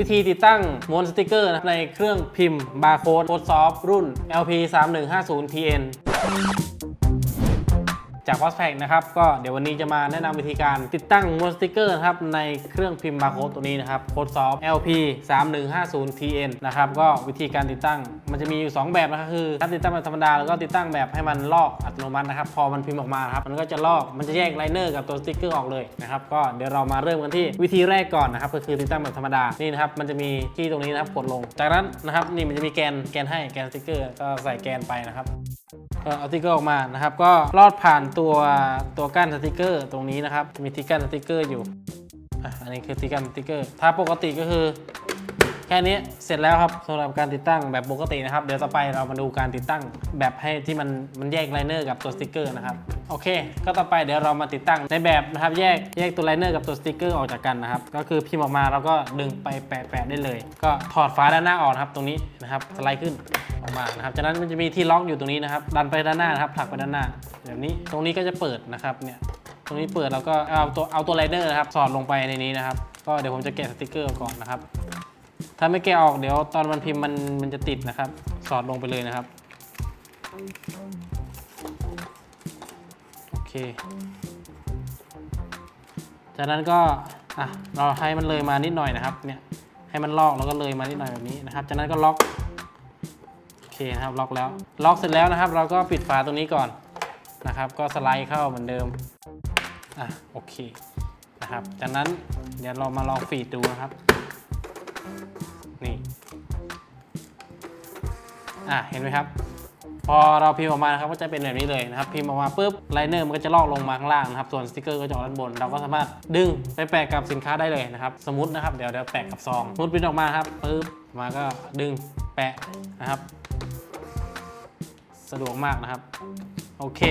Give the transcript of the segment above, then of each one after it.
วิธีติดตั้งม้วนสติกเกอร์ในเครื่องพิมพ์บาร์โค้ดโค้ดซอฟรุ่น LP 3 1 5 0 TN จาก p o s p a c นะครับก็เดี๋ยววันนี้จะมาแนะนำวิธีการติดตั้งมวนสติกเกอร์นะครับในเครื่องพิมพ์บาร์โค้ดตัวนี้นะครับโค้ดซอฟ LP 3 1 5 0 TN นะครับก็วิธีการติดตั้งมันจะมีอยู่ 2 แบบนะครับคือถ้าติดตั้งแบบธรรมดาแล้วก็ติดตั้งแบบให้มันลอกอัตโนมัตินะครับพอมันพิมพ์ออกมาครับมันก็จะลอกมันจะแยกไลเนอร์กับตัวสติกเกอร์ออกเลยนะครับก็เดี๋ยวเรามาเริ่มกันที่วิธีแรกก่อนนะครับก็คือติดตั้งแบบธรรมดานี่นะครับมันจะมีที่ตรงนี้นะครับกดลง จากนั้นนะครับนี่มันจะมีแกนแกนให้แกนสติกเกอร์ก็ใส่แกนไปนะครับ เอาติ๊กเกอร์ออกมานะครับ ก็ลอดผ่านตัวตัวกั้นสติ๊กเกอร์ตรงนี้นะครับ มีที่กั้นสติ๊กเกอร์อยู่อะอันนี้คือที่กั้นสติ๊กเกอร์ ถ้าปกติก็คือแค่นี้เสร็จแล้วครับสำหรับการติดตั้งแบบปกตินะครับ เดี๋ยวต่อไปเรามาดูการติดตั้งแบบให้ที่มันมันแยกไลเนอร์กับตัวสติกเกอร์นะครับโอเค ก็ต่อไปเดี๋ยวเรามาติดตั้งในแบบนะครับแยกแยกตัวไลเนอร์กับตัวสติกเกอร์ออกจากกันนะครับ ก็คือพิมพ์ออกมาเราก็ดึงไปแปะแปะได้เลย ก็ถอดฝาด้านหน้าออกครับตรงนี้นะครับสไลด์ขึ้น ออกมานะครับจากนั้นมันจะมีที่ล็อกอยู่ตรงนี้นะครับ ดันไปด้านหน้านะครับผลักไปด้านหน้า แบบนี้ตรงนี้ก็จะเปิดนะครับเนี่ยตรงนี้เปิดแล้วก็เอาตัวเอาตัวไลเนอร์นะครับสอดลงไปในนี้นะครับ ก็เดี๋ยวผมจะแกะสติกเกอร์ก่อนนะครับ ถ้าไม่แกะออกเดี๋ยวตอนมันพิมพ์มันมันจะติดนะครับ สอดลงไปเลยนะครับโอเค จากนั้นก็อะเราให้มันเลยมานิดหน่อยนะครับเนี่ยให้มันลอกแล้วก็เลยมานิดหน่อยแบบนี้นะครับ จากนั้นก็ล็อก นะครับล็อกแล้ว ล็อกเสร็จแล้วนะครับ เราก็ปิดฝาตรงนี้ก่อนนะครับ ก็สไลด์เข้าเหมือนเดิมอะโอเคนะครับ จากนั้นเดี๋ยวเรามาลองฟีดดูนะครับ นี่อะเห็นไหมครับ พอเราพิมพ์ออกมาครับก็จะเป็นแบบนี้เลยนะครับ พิมพ์ออกมาปุ๊บไลเนอร์มันก็จะลอกลงมาข้างล่างนะครับ ส่วนสติกเกอร์ก็จะออกด้านบน เราก็สามารถดึงไปแปะกับสินค้าได้เลยนะครับ สมมตินะครับเดี๋ยวเดี๋ยวแปะกับซองสมมติปริ้นออกมาครับปุ๊บมาก็ดึง ปะนะครับ สะดวกมากนะครับโอเค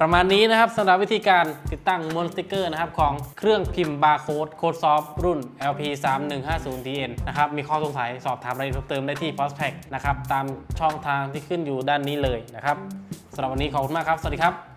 ประมาณนี้นะครับสำหรับวิธีการติดตั้งมอนสติกเกอร์นะครับของเครื่องพิมพ์บาร์โค้ดโค้ดซอฟรุ่น LP 3 1 5 0 TN นะครับ มีข้อสงสัยสอบถามรายละเอียดเพิ่มเติมได้ที่ p o s t p a c นะครับ ตามช่องทางที่ขึ้นอยู่ด้านนี้เลยนะครับสำหรับวันนี้ขอบคุณมากครับ สวัสดีครับ